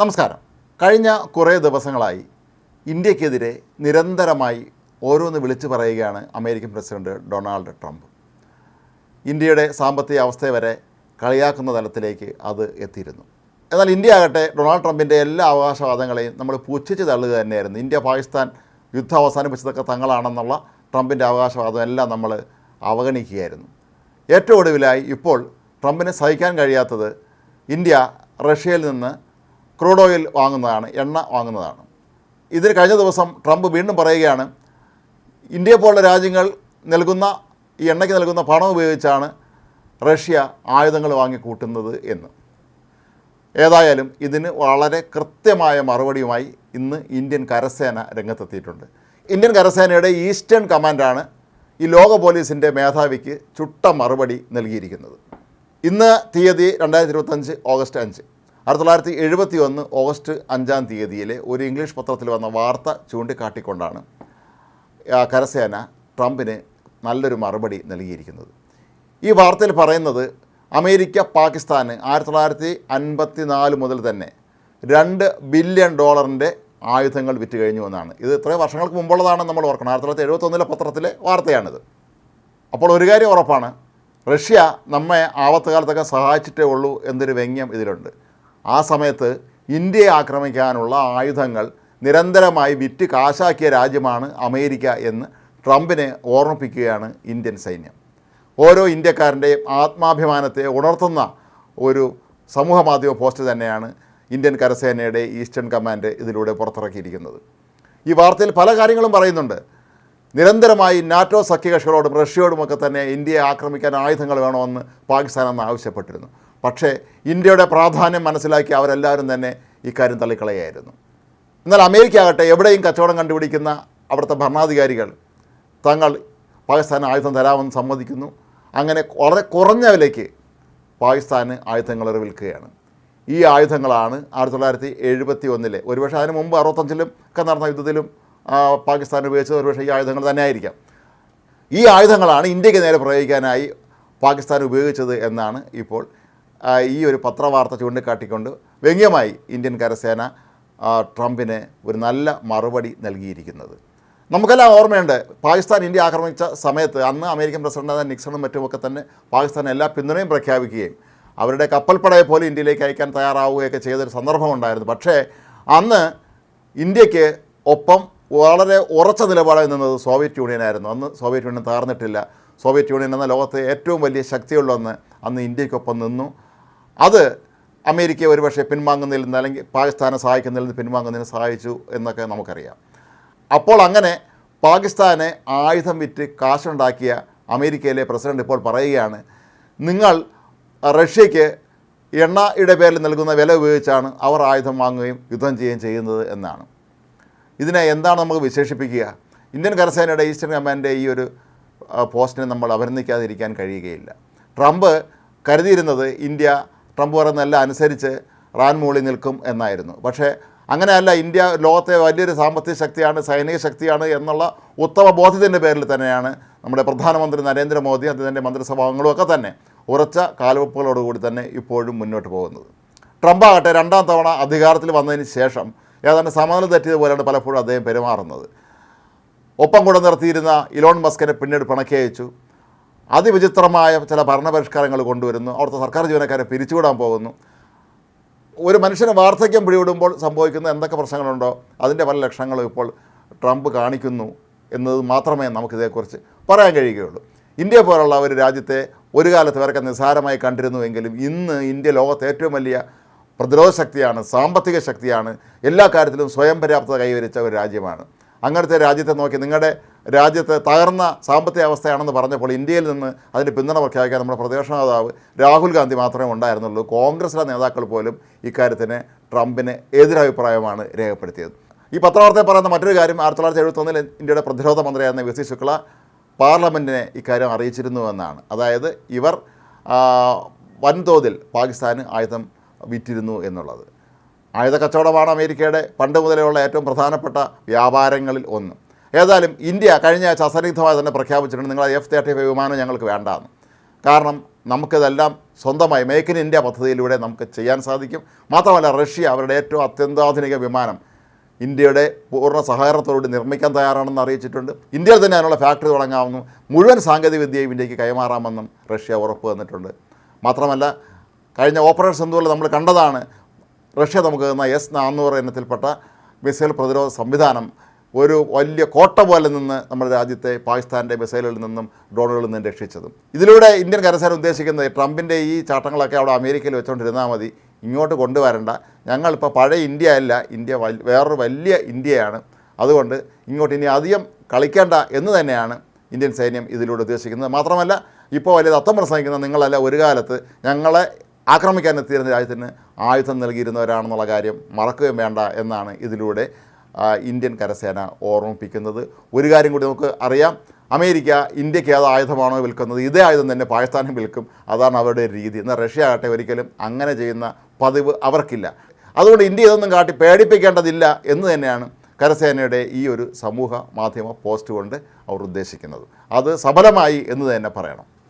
നമസ്കാരം. കഴിഞ്ഞ കുറേ ദിവസങ്ങളായി ഇന്ത്യക്കെതിരെ നിരന്തരമായി ഓരോന്ന് വിളിച്ചു പറയുകയാണ് അമേരിക്കൻ പ്രസിഡന്റ് ഡൊണാൾഡ് ട്രംപ്. ഇന്ത്യയുടെ സാമ്പത്തിക അവസ്ഥയെ വരെ കളിയാക്കുന്ന തലത്തിലേക്ക് അത് എത്തിയിരുന്നു. എന്നാൽ ഇന്ത്യ ആകട്ടെ ഡൊണാൾഡ് ട്രംപിന്റെ എല്ലാ അവകാശവാദങ്ങളെയും നമ്മൾ പുച്ഛിച്ച് തള്ളുക തന്നെയായിരുന്നു. ഇന്ത്യ പാകിസ്ഥാൻ യുദ്ധം അവസാനിപ്പിച്ചതൊക്കെ തങ്ങളാണെന്നുള്ള ട്രംപിന്റെ അവകാശവാദം എല്ലാം നമ്മൾ അവഗണിക്കുകയായിരുന്നു. ഏറ്റവും ഒടുവിലായി ഇപ്പോൾ ട്രംപിനെ സഹിക്കാൻ കഴിയാത്തത് ഇന്ത്യ റഷ്യയിൽ നിന്ന് ക്രൂഡ് ഓയിൽ വാങ്ങുന്നതാണ് എണ്ണ വാങ്ങുന്നതാണ്. ഇതിന് കഴിഞ്ഞ ദിവസം ട്രംപ് വീണ്ടും പറയുകയാണ് ഇന്ത്യ പോലുള്ള രാജ്യങ്ങൾ നൽകുന്ന ഈ എണ്ണയ്ക്ക് നൽകുന്ന പണം ഉപയോഗിച്ചാണ് റഷ്യ ആയുധങ്ങൾ വാങ്ങിക്കൂട്ടുന്നത് എന്ന്. ഏതായാലും ഇതിന് വളരെ കൃത്യമായ മറുപടിയുമായി ഇന്ന് ഇന്ത്യൻ കരസേന രംഗത്തെത്തിയിട്ടുണ്ട്. ഇന്ത്യൻ കരസേനയുടെ ഈസ്റ്റേൺ കമാൻഡാണ് ഈ ലോക പോലീസിന്റെ മേധാവിക്ക് ചുട്ട മറുപടി നൽകിയിരിക്കുന്നത്. ഇന്ന് തീയതി രണ്ടായിരത്തി ഇരുപത്തഞ്ച് ഓഗസ്റ്റ് അഞ്ച്. ആയിരത്തി തൊള്ളായിരത്തി എഴുപത്തി ഒന്ന് ഓഗസ്റ്റ് അഞ്ചാം തീയതിയിലെ ഒരു ഇംഗ്ലീഷ് പത്രത്തിൽ വന്ന വാർത്ത ചൂണ്ടിക്കാട്ടിക്കൊണ്ടാണ് കരസേന ട്രംപിന് നല്ലൊരു മറുപടി നൽകിയിരിക്കുന്നത്. ഈ വാർത്തയിൽ പറയുന്നത് അമേരിക്ക പാകിസ്ഥാന് ആയിരത്തി തൊള്ളായിരത്തി അൻപത്തി നാല് മുതൽ തന്നെ രണ്ട് ബില്യൺ ഡോളറിന്റെ ആയുധങ്ങൾ വിറ്റ് കഴിഞ്ഞു എന്നാണ്. ഇത് ഇത്രയും വർഷങ്ങൾക്ക് മുമ്പുള്ളതാണ് നമ്മൾ ഓർക്കണം. ആയിരത്തി തൊള്ളായിരത്തി എഴുപത്തൊന്നിലെ പത്രത്തിലെ വാർത്തയാണിത്. അപ്പോൾ ഒരു കാര്യം ഉറപ്പാണ് റഷ്യ നമ്മെ ആപത്തുകാലത്തൊക്കെ സഹായിച്ചിട്ടേ ഉള്ളൂ എന്നൊരു വ്യംഗ്യം ഇതിലുണ്ട്. ആ സമയത്ത് ഇന്ത്യയെ ആക്രമിക്കാനുള്ള ആയുധങ്ങൾ നിരന്തരമായി വിറ്റ് കാശാക്കിയ രാജ്യമാണ് അമേരിക്ക എന്ന് ട്രംപിനെ ഓർമ്മിപ്പിക്കുകയാണ് ഇന്ത്യൻ സൈന്യം. ഓരോ ഇന്ത്യക്കാരന്റെയും ആത്മാഭിമാനത്തെ ഉണർത്തുന്ന ഒരു സമൂഹ മാധ്യമ പോസ്റ്റ് തന്നെയാണ് ഇന്ത്യൻ കരസേനയുടെ ഈസ്റ്റേൺ കമാൻഡ് ഇതിലൂടെ പുറത്തിറക്കിയിരിക്കുന്നത്. ഈ വാർത്തയിൽ പല കാര്യങ്ങളും പറയുന്നുണ്ട്. നിരന്തരമായി നാറ്റോ സഖ്യകക്ഷികളോടും റഷ്യയോടുമൊക്കെ തന്നെ ഇന്ത്യയെ ആക്രമിക്കാൻ ആയുധങ്ങൾ വേണമെന്ന് പാകിസ്ഥാൻ അന്ന് ആവശ്യപ്പെട്ടിരുന്നു. പക്ഷേ ഇന്ത്യയുടെ പ്രാധാന്യം മനസ്സിലാക്കി അവരെല്ലാവരും തന്നെ ഇക്കാര്യം തള്ളിക്കളയായിരുന്നു എന്നാൽ അമേരിക്ക ആകട്ടെ എവിടെയും കച്ചവടം കണ്ടുപിടിക്കുന്ന അവിടുത്തെ ഭരണാധികാരികൾ തങ്ങൾ പാകിസ്ഥാന് ആയുധം തരാമെന്ന് സമ്മതിക്കുന്നു. അങ്ങനെ വളരെ കുറഞ്ഞ വിലയ്ക്ക് പാകിസ്ഥാന് ആയുധങ്ങൾ വിൽക്കുകയാണ്. ഈ ആയുധങ്ങളാണ് ആയിരത്തി തൊള്ളായിരത്തി എഴുപത്തി ഒന്നിലെ ഒരുപക്ഷെ അതിന് മുമ്പ് അറുപത്തഞ്ചിലും ഒക്കെ നടന്ന യുദ്ധത്തിലും പാകിസ്ഥാൻ ഉപയോഗിച്ചത് ഒരുപക്ഷെ ഈ ആയുധങ്ങൾ തന്നെ ആയിരിക്കാം ഈ ആയുധങ്ങളാണ് ഇന്ത്യയ്ക്ക് നേരെ പ്രയോഗിക്കാനായി പാകിസ്ഥാൻ ഉപയോഗിച്ചത് എന്നാണ് ഇപ്പോൾ ഈ ഒരു പത്രവാർത്ത ചൂണ്ടിക്കാട്ടിക്കൊണ്ട് വ്യംഗ്യമായി ഇന്ത്യൻ കരസേന ട്രംപിന് ഒരു നല്ല മറുപടി നൽകിയിരിക്കുന്നത്. നമുക്കെല്ലാം ഓർമ്മയുണ്ട് പാകിസ്ഥാൻ ഇന്ത്യ ആക്രമിച്ച സമയത്ത് അന്ന് അമേരിക്കൻ പ്രസിഡന്റായ നിക്സണും മറ്റുമൊക്കെ തന്നെ പാകിസ്ഥാൻ എല്ലാ പിന്തുണയും പ്രഖ്യാപിക്കുകയും അവരുടെ കപ്പൽപ്പടയെ പോലും ഇന്ത്യയിലേക്ക് അയക്കാൻ തയ്യാറാവുകയൊക്കെ ചെയ്തൊരു സന്ദർഭമുണ്ടായിരുന്നു. പക്ഷേ അന്ന് ഇന്ത്യയ്ക്ക് ഒപ്പം വളരെ ഉറച്ച നിലപാടായി നിന്നത് സോവിയറ്റ് യൂണിയനായിരുന്നു. അന്ന് സോവിയറ്റ് യൂണിയൻ തകർന്നിട്ടില്ല. സോവിയറ്റ് യൂണിയൻ എന്ന ലോകത്തെ ഏറ്റവും വലിയ ശക്തിയുള്ള ഒന്ന് അന്ന് ഇന്ത്യക്കൊപ്പം നിന്നു. അത് അമേരിക്ക ഒരുപക്ഷെ പിൻവാങ്ങുന്നതിൽ നിന്ന് അല്ലെങ്കിൽ പാകിസ്ഥാനെ സഹായിക്കുന്നതിൽ നിന്ന് പിൻവാങ്ങുന്നതിന് സഹായിച്ചു എന്നൊക്കെ നമുക്കറിയാം. അപ്പോൾ അങ്ങനെ പാകിസ്ഥാനെ ആയുധം വിറ്റ് കാശുണ്ടാക്കിയ അമേരിക്കയിലെ പ്രസിഡന്റ് ഇപ്പോൾ പറയുകയാണ് നിങ്ങൾ റഷ്യയ്ക്ക് എണ്ണയുടെ പേരിൽ നൽകുന്ന വില ഉപയോഗിച്ചാണ് അവർ ആയുധം വാങ്ങുകയും യുദ്ധം ചെയ്യുകയും ചെയ്യുന്നത് എന്നാണ്. ഇതിനെ എന്താണ് നമുക്ക് വിശേഷിപ്പിക്കുക? ഇന്ത്യൻ കരസേനയുടെ ഈസ്റ്റേൺ കമാൻഡിന്റെ ഈ ഒരു പോസ്റ്റിനെ നമ്മൾ അഭിനന്ദിക്കാതിരിക്കാൻ കഴിയുകയില്ല. ട്രംപ് കരുതിയിരുന്നത് ഇന്ത്യ ട്രംപ് പറയുന്നതെല്ലാം അനുസരിച്ച് റാൻ മൂളി നിൽക്കും എന്നായിരുന്നു. പക്ഷേ അങ്ങനെയല്ല ഇന്ത്യ ലോകത്തെ വലിയൊരു സാമ്പത്തിക ശക്തിയാണ് സൈനിക ശക്തിയാണ് എന്നുള്ള ഉത്തമ ബോധ്യത്തിന്റെ പേരിൽ തന്നെയാണ് നമ്മുടെ പ്രധാനമന്ത്രി നരേന്ദ്രമോദി അദ്ദേഹത്തിന്റെ മന്ത്രിസഭാംഗങ്ങളും ഒക്കെ തന്നെ ഉറച്ച കാൽവെപ്പുകളോടുകൂടി തന്നെ ഇപ്പോഴും മുന്നോട്ട് പോകുന്നത്. ട്രംപ് ആകട്ടെ രണ്ടാം തവണ അധികാരത്തിൽ വന്നതിന് ശേഷം ഏതാണ്ട് സമനില തെറ്റിയതുപോലെയാണ് പലപ്പോഴും അദ്ദേഹം പെരുമാറുന്നത്. ഒപ്പം കൂടെ നിർത്തിയിരുന്ന ഇലോൺ മസ്കിനെ പിന്നീട് പിണക്കി അയച്ചു. അതിവിചിത്രമായ ചില ഭരണപരിഷ്കാരങ്ങൾ കൊണ്ടുവരുന്നു. അവിടുത്തെ സർക്കാർ ജീവനക്കാരെ പിരിച്ചുവിടാൻ പോകുന്നു. ഒരു മനുഷ്യന് വാർദ്ധക്യം പിടിവിടുമ്പോൾ സംഭവിക്കുന്ന എന്തൊക്കെ പ്രശ്നങ്ങളുണ്ടോ അതിന്റെ പല ലക്ഷണങ്ങളും ഇപ്പോൾ ട്രംപ് കാണിക്കുന്നു എന്നത് മാത്രമേ നമുക്കിതേക്കുറിച്ച് പറയാൻ കഴിയുകയുള്ളൂ. ഇന്ത്യ പോലുള്ള ഒരു രാജ്യത്തെ ഒരു കാലത്ത് ഇവരൊക്കെ നിസ്സാരമായി കണ്ടിരുന്നുവെങ്കിലും ഇന്ന് ഇന്ത്യ ലോകത്തെ ഏറ്റവും വലിയ പ്രതിരോധ ശക്തിയാണ് സാമ്പത്തിക ശക്തിയാണ് എല്ലാ കാര്യത്തിലും സ്വയം പര്യാപ്തത കൈവരിച്ച ഒരു രാജ്യമാണ്. അങ്ങനത്തെ രാജ്യത്തെ നോക്കി നിങ്ങളുടെ രാജ്യത്ത് തകർന്ന സാമ്പത്തിക അവസ്ഥയാണെന്ന് പറഞ്ഞപ്പോൾ ഇന്ത്യയിൽ നിന്ന് അതിന് പിന്തുണ പ്രഖ്യാപിക്കാൻ നമ്മുടെ പ്രതിപക്ഷ നേതാവ് രാഹുൽ ഗാന്ധി മാത്രമേ ഉണ്ടായിരുന്നുള്ളൂ. കോൺഗ്രസിലെ നേതാക്കൾ പോലും ഇക്കാര്യത്തിന് ട്രംപിന് എതിരഭിപ്രായമാണ് രേഖപ്പെടുത്തിയത്. ഈ പത്രവാർത്തയിൽ പറയുന്ന മറ്റൊരു കാര്യം ആയിരത്തി തൊള്ളായിരത്തി എഴുപത്തൊന്നിൽ ഇന്ത്യയുടെ പ്രതിരോധ മന്ത്രിയായിരുന്ന വി സി ശുക്ല പാർലമെന്റിനെ ഇക്കാര്യം അറിയിച്ചിരുന്നു എന്നാണ്. അതായത് ഇവർ വൻതോതിൽ പാകിസ്ഥാന് ആയുധം വിറ്റിരുന്നു എന്നുള്ളത്. ആയുധ കച്ചവടമാണ് അമേരിക്കയുടെ പണ്ട് മുതലേ ഉള്ള ഏറ്റവും പ്രധാനപ്പെട്ട വ്യാപാരങ്ങളിൽ ഒന്ന്. ഏതായാലും ഇന്ത്യ കഴിഞ്ഞ ആഴ്ച അസന്നിഗ്ധമായി തന്നെ പ്രഖ്യാപിച്ചിട്ടുണ്ട് നിങ്ങൾ എഫ് തേർട്ടി ഫൈവ് വിമാനം ഞങ്ങൾക്ക് വേണ്ടാന്ന്. കാരണം നമുക്കിതെല്ലാം സ്വന്തമായി മേക്ക് ഇൻ ഇന്ത്യ പദ്ധതിയിലൂടെ നമുക്ക് ചെയ്യാൻ സാധിക്കും. മാത്രമല്ല റഷ്യ അവരുടെ ഏറ്റവും അത്യന്താധുനിക വിമാനം ഇന്ത്യയുടെ പൂർണ സഹകരണത്തോടുകൂടി നിർമ്മിക്കാൻ തയ്യാറാണെന്ന് അറിയിച്ചിട്ടുണ്ട്. ഇന്ത്യയിൽ തന്നെ അതിനുള്ള ഫാക്ടറി തുടങ്ങാമെന്നും മുഴുവൻ സാങ്കേതികവിദ്യയും ഇന്ത്യയ്ക്ക് കൈമാറാമെന്നും റഷ്യ ഉറപ്പ് തന്നിട്ടുണ്ട്. മാത്രമല്ല കഴിഞ്ഞ ഓപ്പറേഷൻ സിന്ധുവിൽ നമ്മൾ കണ്ടതാണ് റഷ്യ നമുക്ക് തന്ന എസ് നാനൂറ് ഇനത്തിൽപ്പെട്ട മിസൈൽ പ്രതിരോധ സംവിധാനം ഒരു വലിയ കോട്ട പോലെ നിന്ന് നമ്മുടെ രാജ്യത്തെ പാകിസ്ഥാന്റെ മിസൈലുകളിൽ നിന്നും ഡ്രോണുകളിൽ നിന്നും രക്ഷിച്ചതും. ഇതിലൂടെ ഇന്ത്യൻ കരസേന ഉദ്ദേശിക്കുന്നത് ട്രംപിന്റെ ഈ ചാട്ടങ്ങളൊക്കെ അവിടെ അമേരിക്കയിൽ വെച്ചുകൊണ്ടിരുന്നാൽ മതി ഇങ്ങോട്ട് കൊണ്ടുവരണ്ട. ഞങ്ങളിപ്പോൾ പഴയ ഇന്ത്യ അല്ല ഇന്ത്യ വേറൊരു വലിയ ഇന്ത്യയാണ്. അതുകൊണ്ട് ഇങ്ങോട്ട് ഇനി അധികം കളിക്കേണ്ട എന്ന് തന്നെയാണ് ഇന്ത്യൻ സൈന്യം ഇതിലൂടെ ഉദ്ദേശിക്കുന്നത്. മാത്രമല്ല ഇപ്പോൾ വലിയ തത്വം പ്രസംഗിക്കുന്ന നിങ്ങളല്ല ഒരു കാലത്ത് ഞങ്ങളെ ആക്രമിക്കാൻ എത്തിയിരുന്ന രാജ്യത്തിന് ആയുധം നൽകിയിരുന്നവരാണെന്നുള്ള കാര്യം മറക്കുകയും വേണ്ട എന്നാണ് ഇതിലൂടെ ഇന്ത്യൻ കരസേന ഓർമ്മിപ്പിക്കുന്നത്. ഒരു കാര്യം കൂടി നമുക്ക് അറിയാം. അമേരിക്ക ഇന്ത്യയ്ക്ക് ഏത് ആയുധമാണോ വിൽക്കുന്നത് ഇതേ ആയുധം തന്നെ പാകിസ്ഥാനും വിൽക്കും. അതാണ് അവരുടെ രീതി. എന്നാൽ റഷ്യ ആകട്ടെ ഒരിക്കലും അങ്ങനെ ചെയ്യുന്ന പതിവ് അവർക്കില്ല. അതുകൊണ്ട് ഇന്ത്യ ഇതൊന്നും കാട്ടി പേടിപ്പിക്കേണ്ടതില്ല എന്ന് തന്നെയാണ് കരസേനയുടെ ഈ ഒരു സമൂഹ മാധ്യമ പോസ്റ്റ് കൊണ്ട് അവർ ഉദ്ദേശിക്കുന്നത്. അത് സഫലമായി എന്ന് തന്നെ പറയണം.